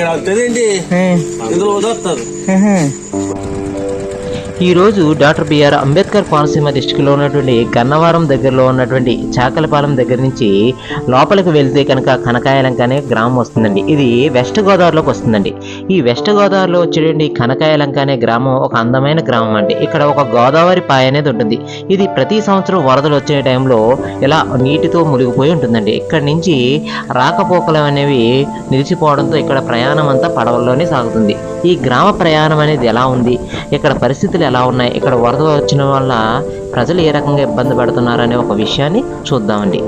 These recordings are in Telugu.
ఇక్కడ వస్తుందండి ఇందులో వదలుతారు ఈరోజు డాక్టర్ బిఆర్ అంబేద్కర్ కోనసీమ డిస్టిక్లో ఉన్నటువంటి గన్నవరం దగ్గరలో ఉన్నటువంటి చాకలపాలెం దగ్గర నుంచి లోపలికి వెళ్తే కనుక కనకాయలంక అనే గ్రామం వస్తుందండి. ఇది వెస్ట్ గోదావరిలోకి వస్తుందండి. ఈ వెస్ట్ గోదావరిలో వచ్చేటువంటి కనకాయలంక అనే గ్రామం ఒక అందమైన గ్రామం అండి. ఇక్కడ ఒక గోదావరి పాయ అనేది ఉంటుంది. ఇది ప్రతి సంవత్సరం వరదలు వచ్చే టైంలో ఇలా నీటితో మునిగిపోయి ఉంటుందండి. ఇక్కడ నుంచి రాకపోకలు అనేవి నిలిచిపోవడంతో ఇక్కడ ప్రయాణం అంతా పడవల్లోనే సాగుతుంది. ఈ గ్రామ ప్రయాణం అనేది ఎలా ఉంది? ఇక్కడ పరిస్థితులు ఎలా ఉన్నాయి? ఇక్కడ వరద వచ్చిన వల్ల ప్రజలు ఏ రకంగా ఇబ్బంది పడుతున్నారు అనే ఒక విషయాన్ని చూద్దామండి.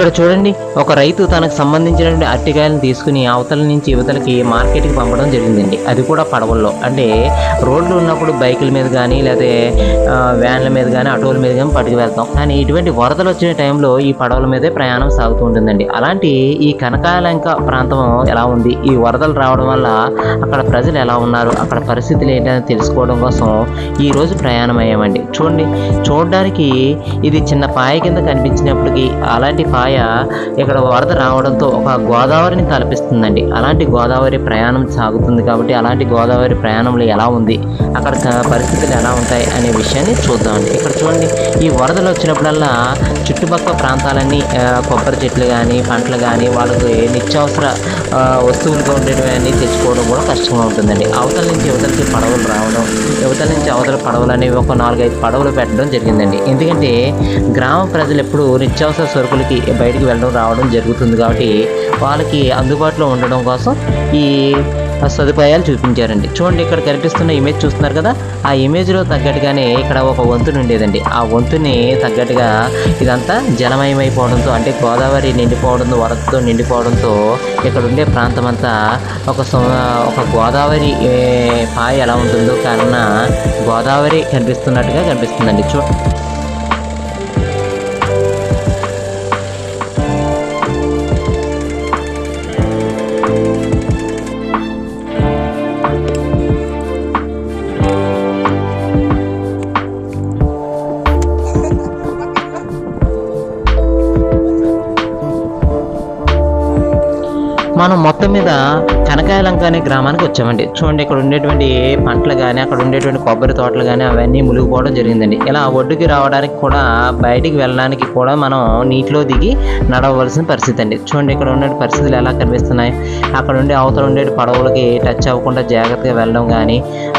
ఇక్కడ చూడండి ఒక రైతు తనకు సంబంధించినటువంటి అరటికాయలను తీసుకుని అవతల నుంచి యువతలకి మార్కెట్కి పంపడం జరిగిందండి. అది కూడా పడవల్లో. అంటే రోడ్లు ఉన్నప్పుడు బైకుల మీద కానీ లేకపోతే వ్యాన్ల మీద కానీ ఆటోల మీద కానీ పట్టుకు వెళ్తాం కానీ ఇటువంటి వరదలు వచ్చిన టైంలో ఈ పడవల మీదే ప్రయాణం సాగుతూ ఉంటుందండి. అలాంటి ఈ కనకాలంక ప్రాంతం ఎలా ఉంది? ఈ వరదలు రావడం వల్ల అక్కడ ప్రజలు ఎలా ఉన్నారు? అక్కడ పరిస్థితులు ఏంటని తెలుసుకోవడం కోసం ఈరోజు ప్రయాణం అయ్యామండి చూడండి చూడడానికి ఇది చిన్న పాయ కింద కనిపించినప్పటికీ అలాంటి పాయ ఇక్కడ వరద రావడంతో ఒక గోదావరిని తలపిస్తుందండి. అలాంటి గోదావరి ప్రయాణం సాగుతుంది కాబట్టి అలాంటి గోదావరి ప్రయాణంలో ఎలా ఉంది అక్కడ పరిస్థితులు ఎలా ఉంటాయి అనే విషయాన్ని చూద్దామండి. ఇక్కడ చూడండి ఈ వరదలు వచ్చినప్పుడల్లా చుట్టుపక్కల ప్రాంతాలన్నీ కొబ్బరి చెట్లు కానీ పంటలు కానీ వాళ్ళకి నిత్యావసర ఆ, వస్తువులుగా ఉండేటివన్నీ తెచ్చుకోవడం కూడా కష్టంగా ఉంటుందండి. అవతల నుంచి యువతలకి పడవలు రావడం యువతల నుంచి అవతల పడవలు అనేవి ఒక నాలుగైదు పడవలు పెట్టడం జరిగిందండి. ఎందుకంటే గ్రామ ప్రజలు ఎప్పుడు నిత్యావసర సరుకులకి బయటికి వెళ్ళడం రావడం జరుగుతుంది కాబట్టి వాళ్ళకి అందుబాటులో ఉండడం కోసం ఈ సదుపాయాలు చూపించారండి. చూడండి ఇక్కడ కనిపిస్తున్న ఇమేజ్ చూస్తున్నారు కదా? ఆ ఇమేజ్లో తగ్గట్టుగానే ఇక్కడ ఒక వంతుని ఉండేదండి. ఆ వంతుని తగ్గట్టుగా ఇదంతా జలమయమైపోవడంతో అంటే గోదావరి నిండిపోవడంతో వరదతో నిండిపోవడంతో ఇక్కడ ఉండే ప్రాంతం అంతా ఒక ఒక గోదావరి పాయ ఎలా ఉంటుందో కన్నా గోదావరి కనిపిస్తున్నట్టుగా కనిపిస్తుందండి. చూ మనం మొత్తం మీద కనకాయలంక అనే గ్రామానికి వచ్చామండి. చూడండి ఇక్కడ ఉండేటువంటి పంటలు కానీ అక్కడ ఉండేటువంటి కొబ్బరి తోటలు కానీ అవన్నీ మునిగిపోవడం జరిగిందండి. ఇలా ఒడ్డుకి రావడానికి కూడా బయటికి వెళ్ళడానికి కూడా మనం నీటిలో దిగి నడవలసిన పరిస్థితి అండి. చూడండి ఇక్కడ ఉండే పరిస్థితులు ఎలా కనిపిస్తున్నాయి? అక్కడ ఉండే అవతల ఉండే పడవలకి టచ్ అవ్వకుండా జాగ్రత్తగా వెళ్ళడం కానీ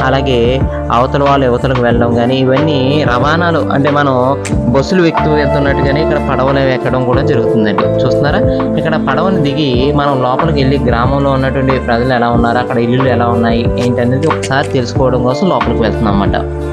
అలాగే అవతల వాళ్ళు యువతలకు వెళ్ళడం కానీ ఇవన్నీ రవాణాలు అంటే మనం బస్సులు ఎక్కుతూ వెళ్తున్నట్టుగానే ఇక్కడ పడవలు ఎక్కడం కూడా జరుగుతుందండి. చూస్తున్నారా? ఇక్కడ పడవని దిగి మనం లోపల లోపలికి వెళ్ళి గ్రామంలో ఉన్నటువంటి ప్రజలు ఎలా ఉన్నారు అక్కడ ఇల్లులు ఎలా ఉన్నాయి ఏంటనేది ఒకసారి తెలుసుకోవడం కోసం లోపలికి వెళ్తున్నాం అన్నమాట.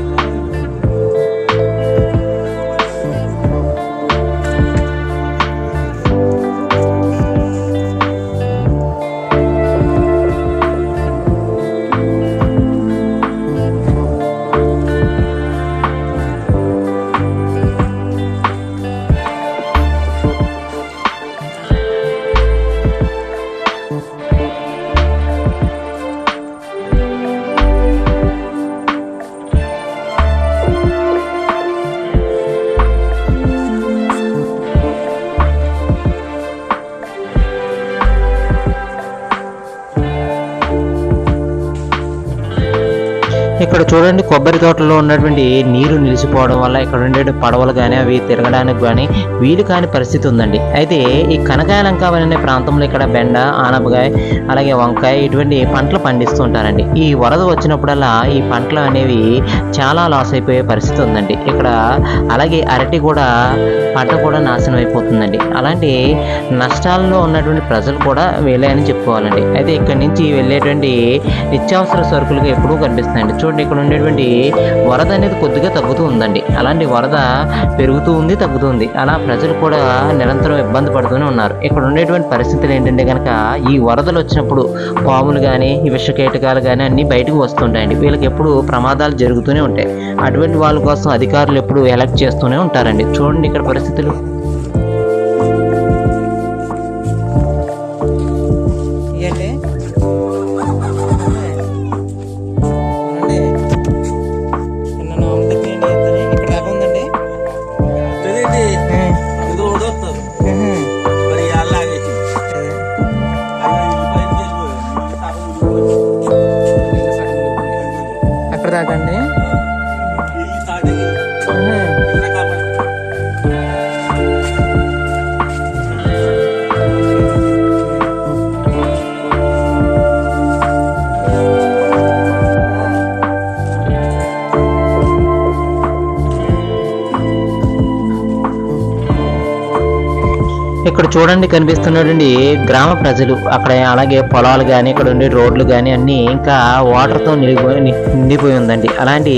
ఇక్కడ చూడండి కొబ్బరి తోటలో ఉన్నటువంటి నీరు నిలిచిపోవడం వల్ల ఇక్కడ ఉండే పడవలు కానీ అవి తిరగడానికి కానీ వీలు కాని పరిస్థితి ఉందండి. అయితే ఈ కనకాయలంక అనే ప్రాంతంలో ఇక్కడ బెండ ఆనపకాయ అలాగే వంకాయ ఇటువంటి పంటలు పండిస్తూ ఉంటారండి. ఈ వరద వచ్చినప్పుడల్లా ఈ పంటలు అనేవి చాలా లాస్ అయిపోయే పరిస్థితి ఉందండి. ఇక్కడ అలాగే అరటి కూడా పంట కూడా నాశనం అయిపోతుందండి. అలాంటి నష్టాల్లో ఉన్నటువంటి ప్రజలు కూడా వెళ్ళాయని చెప్పుకోవాలండి. అయితే ఇక్కడ నుంచి వెళ్ళేటువంటి నిత్యావసర సరుకులుగా ఎప్పుడూ కనిపిస్తాయండి. చూడండి ఇక్కడ ఉండేటువంటి వరద అనేది కొద్దిగా తగ్గుతూ ఉందండి. అలాంటి వరద పెరుగుతూ ఉంది తగ్గుతూ ఉంది. అలా ప్రజలు కూడా నిరంతరం ఇబ్బంది పడుతూనే ఉన్నారు. ఇక్కడ ఉండేటువంటి పరిస్థితులు ఏంటంటే కనుక ఈ వరదలు వచ్చినప్పుడు పాములు కానీ ఈ విషకీటకాలు కానీ అన్నీ బయటకు వస్తుంటాయండి. వీళ్ళకి ఎప్పుడు ప్రమాదాలు జరుగుతూనే ఉంటాయి. అటువంటి వాళ్ళ కోసం అధికారులు ఎప్పుడు ఎలక్ట్ చేస్తూనే ఉంటారండి. చూడండి ఇక్కడ పరిస్థితులు. ఇక్కడ చూడండి కనిపిస్తున్నాడండి గ్రామ ప్రజలు అక్కడ అలాగే పొలాలు కానీ ఇక్కడ ఉండే రోడ్లు కానీ అన్నీ ఇంకా వాటర్తో నిండిపోయి నిండిపోయి ఉందండి. అలాంటి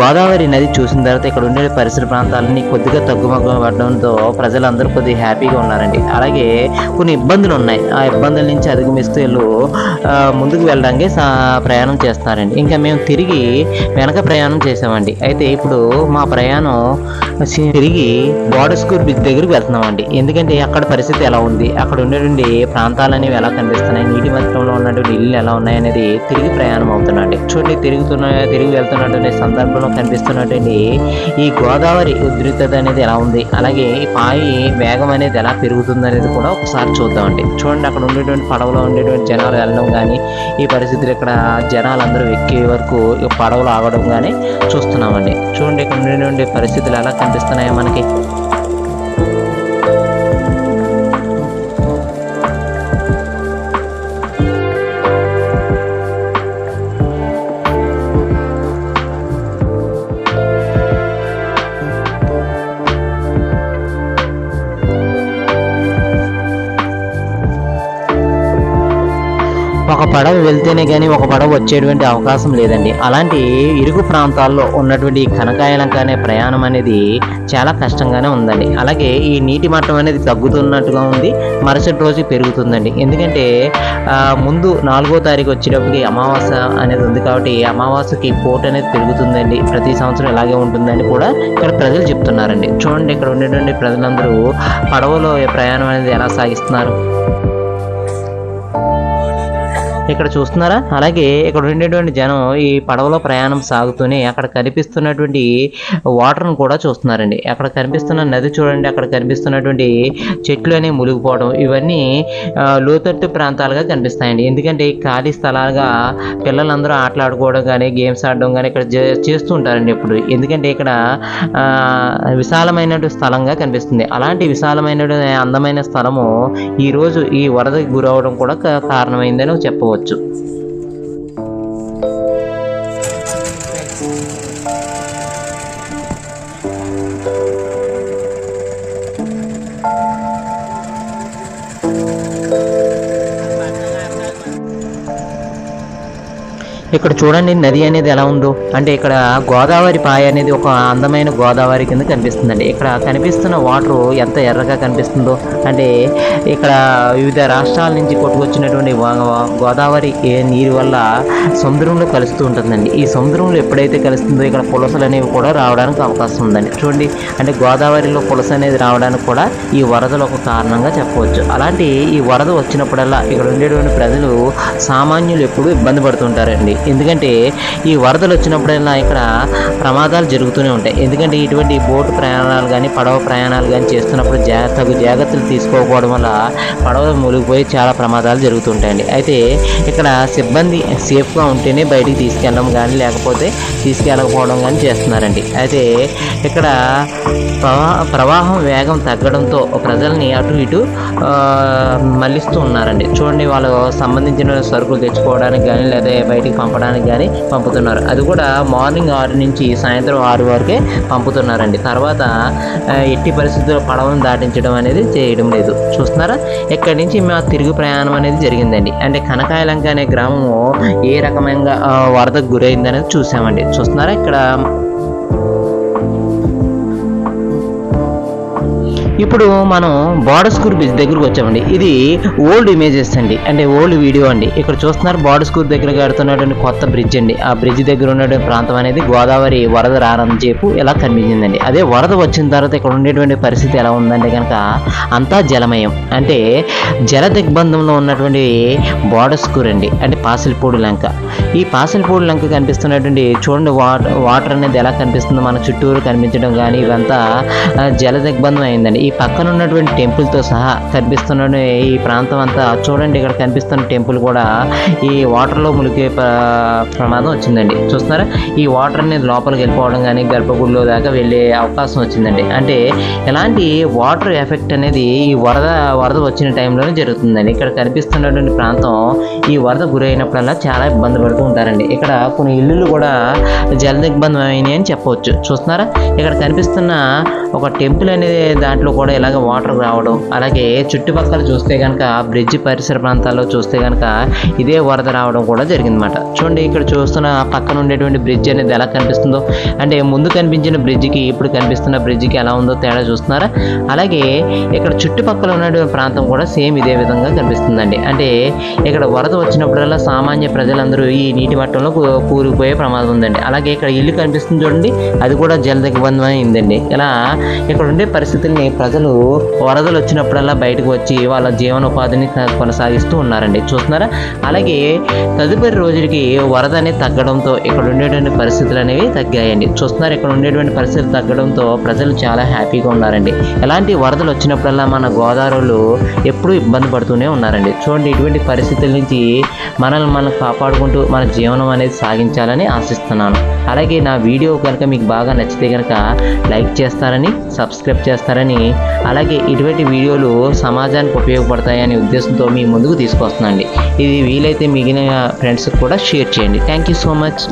గోదావరి నది చూసిన తర్వాత ఇక్కడ ఉండే పరిసర ప్రాంతాలన్నీ కొద్దిగా తగ్గుమగ్గు పడడంతో ప్రజలందరూ కొద్దిగా హ్యాపీగా ఉన్నారండి. అలాగే కొన్ని ఇబ్బందులు ఉన్నాయి. ఆ ఇబ్బందుల నుంచి అధిగమిస్తూ వీళ్ళు ముందుకు వెళ్ళడానికి ప్రయాణం చేస్తున్నారండి. ఇంకా మేము తిరిగి వెనక ప్రయాణం చేసామండి అయితే ఇప్పుడు మా ప్రయాణం తిరిగి బోర్డర్ బ్రిడ్జ్ దగ్గరికి వెళ్తున్నామండి. ఎందుకంటే అక్కడ పరిస్థితి ఎలా ఉంది? అక్కడ ఉండేటువంటి ప్రాంతాలు అనేవి ఎలా కనిపిస్తున్నాయి? నీటి మధ్యంలో ఉన్నటువంటి ఇల్లు ఎలా ఉన్నాయి అనేది తిరిగి ప్రయాణం అవుతున్నాయి చూడండి తిరుగుతున్న తిరిగి వెళ్తున్నటువంటి సందర్భంలో కనిపిస్తున్నటువంటి ఈ గోదావరి ఉధృతత అనేది ఎలా ఉంది? అలాగే ఈ పాయి వేగం అనేది ఎలా పెరుగుతుంది అనేది కూడా ఒకసారి చూద్దామండి. చూడండి అక్కడ ఉండేటువంటి పడవలో ఉండేటువంటి జనాలు వెళ్ళడం కానీ ఈ పరిస్థితులు ఇక్కడ జనాలు అందరూ ఎక్కే వరకు పడవలు ఆగడం కానీ చూస్తున్నామండి. చూడండి ఇక్కడ ఉండేటువంటి పరిస్థితులు ఎలా కనిపిస్తున్నాయో మనకి. ఒక పడవ వెళ్తేనే కానీ ఒక పడవ వచ్చేటువంటి అవకాశం లేదండి. అలాంటి ఇరుగు ప్రాంతాల్లో ఉన్నటువంటి ఈ కనకాయలంక అనే ప్రయాణం అనేది చాలా కష్టంగానే ఉందండి. అలాగే ఈ నీటి మట్టం అనేది తగ్గుతున్నట్టుగా ఉంది. మరుసటి రోజు పెరుగుతుందండి. ఎందుకంటే ముందు నాలుగో తారీఖు వచ్చేటప్పటికి అమావాస్య అనేది ఉంది కాబట్టి అమావాస్యకి పోటు అనేది పెరుగుతుందండి. ప్రతి సంవత్సరం ఇలాగే ఉంటుందని కూడా ఇక్కడ ప్రజలు చెప్తున్నారండి. చూడండి ఇక్కడ ఉండేటువంటి ప్రజలందరూ పడవలో ప్రయాణం అనేది ఎలా సాగిస్తున్నారు? ఇక్కడ చూస్తున్నారా? అలాగే ఇక్కడ ఉండేటువంటి జనం ఈ పడవలో ప్రయాణం సాగుతూనే అక్కడ కనిపిస్తున్నటువంటి వాటర్ను కూడా చూస్తున్నారండి. అక్కడ కనిపిస్తున్న నది చూడండి అక్కడ కనిపిస్తున్నటువంటి చెట్లు అనేవి మునిగిపోవడం ఇవన్నీ లోతట్టు ప్రాంతాలుగా కనిపిస్తాయండి. ఎందుకంటే ఖాళీ స్థలాలుగా పిల్లలందరూ ఆటలాడుకోవడం కానీ గేమ్స్ ఆడడం కానీ ఇక్కడ చేస్తూ ఉంటారండి ఇప్పుడు ఎందుకంటే ఇక్కడ విశాలమైనటువంటి స్థలంగా కనిపిస్తుంది. అలాంటి విశాలమైన అందమైన స్థలము ఈ రోజు ఈ వరదకి గురవడం కూడా కారణమైందని చెప్పవచ్చు. 終わっちゃう。ఇక్కడ చూడండి నది అనేది ఎలా ఉందో. అంటే ఇక్కడ గోదావరి పాయ అనేది ఒక అందమైన గోదావరి కింద కనిపిస్తుందండి. ఇక్కడ కనిపిస్తున్న వాటర్ ఎంత ఎర్రగా కనిపిస్తుందో. అంటే ఇక్కడ వివిధ రాష్ట్రాల నుంచి కొట్టుకొచ్చినటువంటి వా- గోదావరి నీరు వల్ల సముద్రంలో కలుస్తూ ఉంటుందండి. ఈ సముద్రంలో ఎప్పుడైతే కలుస్తుందో ఇక్కడ పులసలు అనేవి కూడా రావడానికి అవకాశం ఉందండి. చూడండి అంటే గోదావరిలో పులస అనేది రావడానికి కూడా ఈ వరదలు ఒక కారణంగా చెప్పవచ్చు. అలాంటి ఈ వరద వచ్చినప్పుడల్లా ఇక్కడ ఉండేటువంటి ప్రజలు సామాన్యులు ఎప్పుడు ఇబ్బంది పడుతుంటారండి. ఎందుకంటే ఈ వరదలు వచ్చినప్పుడైనా ఇక్కడ ప్రమాదాలు జరుగుతూనే ఉంటాయి. ఎందుకంటే ఇటువంటి బోటు ప్రయాణాలు కానీ పడవ ప్రయాణాలు కానీ చేస్తున్నప్పుడు జా తగు జాగ్రత్తలు తీసుకోకపోవడం వల్ల పడవ మునిగిపోయి చాలా ప్రమాదాలు జరుగుతుంటాయండి. అయితే ఇక్కడ సిబ్బంది సేఫ్గా ఉంటేనే బయటికి తీసుకెళ్ళడం కానీ లేకపోతే తీసుకెళ్ళకపోవడం కానీ చేస్తున్నారండి. అయితే ఇక్కడ ప్రవా ప్రవాహం వేగం తగ్గడంతో ప్రజల్ని అటు ఇటు మళ్ళిస్తూ ఉన్నారండి. చూడండి వాళ్ళు సంబంధించిన సరుకులు తెచ్చుకోవడానికి కానీ లేదా బయటికి పంపడానికి పంపడానికి కానీ పంపుతున్నారు. అది కూడా మార్నింగ్ ఆరు నుంచి సాయంత్రం ఆరు వరకే పంపుతున్నారండి. తర్వాత ఎట్టి పరిస్థితుల్లో పడవను దాటించడం అనేది చేయడం లేదు. చూస్తున్నారా? ఇక్కడి నుంచి మా తిరుగు ప్రయాణం అనేది జరిగిందండి. అంటే కనకాయలంక అనే గ్రామము ఏ రకమైన వరదకు గురైందనేది చూసామండి. చూస్తున్నారా? ఇక్కడ ఇప్పుడు మనం బార్డర్ స్కూర్ బ్రిడ్జ్ దగ్గరకు వచ్చామండి. ఇది ఓల్డ్ ఇమేజెస్ అండి. అంటే ఓల్డ్ వీడియో అండి. ఇక్కడ చూస్తున్నారు బార్డర్ స్కూర్ దగ్గర కడుతున్నటువంటి కొత్త బ్రిడ్జ్ అండి. ఆ బ్రిడ్జ్ దగ్గర ఉన్నటువంటి ప్రాంతం అనేది గోదావరి వరద రానని చెప్పు ఇలా కనిపించిందండి. అదే వరద వచ్చిన తర్వాత ఇక్కడ ఉండేటువంటి పరిస్థితి ఎలా ఉందంటే కనుక అంతా జలమయం. అంటే జల దిగ్బంధంలో ఉన్నటువంటి బార్డర్ స్కూర్ అండి. అంటే పాసిల్పూడి లంక. ఈ పాసిల్పూడి లంక కనిపిస్తున్నటువంటి చూడండి వాటర్ వాటర్ అనేది ఎలా కనిపిస్తుందో మన చుట్టూరు కనిపించడం కానీ ఇవంతా జల దిగ్బంధం అయిందండి. ఈ పక్కన ఉన్నటువంటి టెంపుల్తో సహా కనిపిస్తున్న ఈ ప్రాంతం అంతా చూడండి ఇక్కడ కనిపిస్తున్న టెంపుల్ కూడా ఈ వాటర్లో మునిగే ప్ర- ప్రమాదం వచ్చిందండి. చూస్తున్నారా? ఈ వాటర్ అనేది లోపలికి వెళ్ళిపోవడం కానీ గర్భగుడిలో దాకా వెళ్ళే అవకాశం వచ్చిందండి. అంటే ఎలాంటి వాటర్ ఎఫెక్ట్ అనేది ఈ వరద వరద వచ్చిన టైంలోనే జరుగుతుందండి. ఇక్కడ కనిపిస్తున్నటువంటి ప్రాంతం ఈ వరద గురైనప్పుడల్లా చాలా ఇబ్బంది పడుతూ ఉంటారండి. ఇక్కడ కొన్ని ఇల్లులు కూడా జల దిగ్బంధం అయినాయి అని చెప్పవచ్చు. చూస్తున్నారా? ఇక్కడ కనిపిస్తున్న ఒక టెంపుల్ అనేది దాంట్లో కూడా ఇలాగ వాటర్ రావడం అలాగే చుట్టుపక్కల చూస్తే కనుక బ్రిడ్జ్ పరిసర ప్రాంతాల్లో చూస్తే కనుక ఇదే వరద రావడం కూడా జరిగిందన్నమాట. చూడండి ఇక్కడ చూస్తున్న పక్కన ఉండేటువంటి బ్రిడ్జ్ అనేది ఎలా కనిపిస్తుందో. అంటే ముందు కనిపించిన బ్రిడ్జ్కి ఇప్పుడు కనిపిస్తున్న బ్రిడ్జ్కి ఎలా ఉందో తేడా చూస్తున్నారా? అలాగే ఇక్కడ చుట్టుపక్కల ఉన్నటువంటి ప్రాంతం కూడా సేమ్ ఇదే విధంగా కనిపిస్తుందండి. అంటే ఇక్కడ వరద వచ్చినప్పుడల్లా సామాన్య ప్రజలందరూ ఈ నీటి మట్టంలో కూరుకుపోయే ప్రమాదం ఉందండి. అలాగే ఇక్కడ ఇల్లు కనిపిస్తుంది చూడండి అది కూడా జల దిగ్బంధం అయిందండి. ఇలా ఇక్కడ ఉండే పరిస్థితుల్ని ప్రజలు వరదలు వచ్చినప్పుడల్లా బయటకు వచ్చి వాళ్ళ జీవనోపాధిని కొనసాగిస్తూ ఉన్నారండి. చూస్తున్నారా? అలాగే తదుపరి రోజులకి వరద అనేది తగ్గడంతో ఇక్కడ ఉండేటువంటి పరిస్థితులు అనేవి తగ్గాయండి. చూస్తున్నారు? ఇక్కడ ఉండేటువంటి పరిస్థితులు తగ్గడంతో ప్రజలు చాలా హ్యాపీగా ఉన్నారండి. ఎలాంటి వరదలు వచ్చినప్పుడల్లా మన గోదావరిలో ఎప్పుడూ ఇబ్బంది పడుతూనే ఉన్నారండి. చూడండి ఇటువంటి పరిస్థితుల నుంచి మనల్ని మనం కాపాడుకుంటూ మన జీవనం అనేది సాగించాలని ఆశిస్తున్నాను. అలాగే నా వీడియో కనుక మీకు బాగా నచ్చితే కనుక లైక్ చేస్తారని సబ్స్క్రైబ్ చేస్తారని అలాగే ఇటువంటి వీడియోలు సమాజానికి ఉపయోగపడతాయని ఉద్దేశంతో మీ ముందుకు తీసుకొస్తున్నాండి. ఇది వీలైతే మిగిలిన ఫ్రెండ్స్కి కూడా షేర్ చేయండి. Thank you so much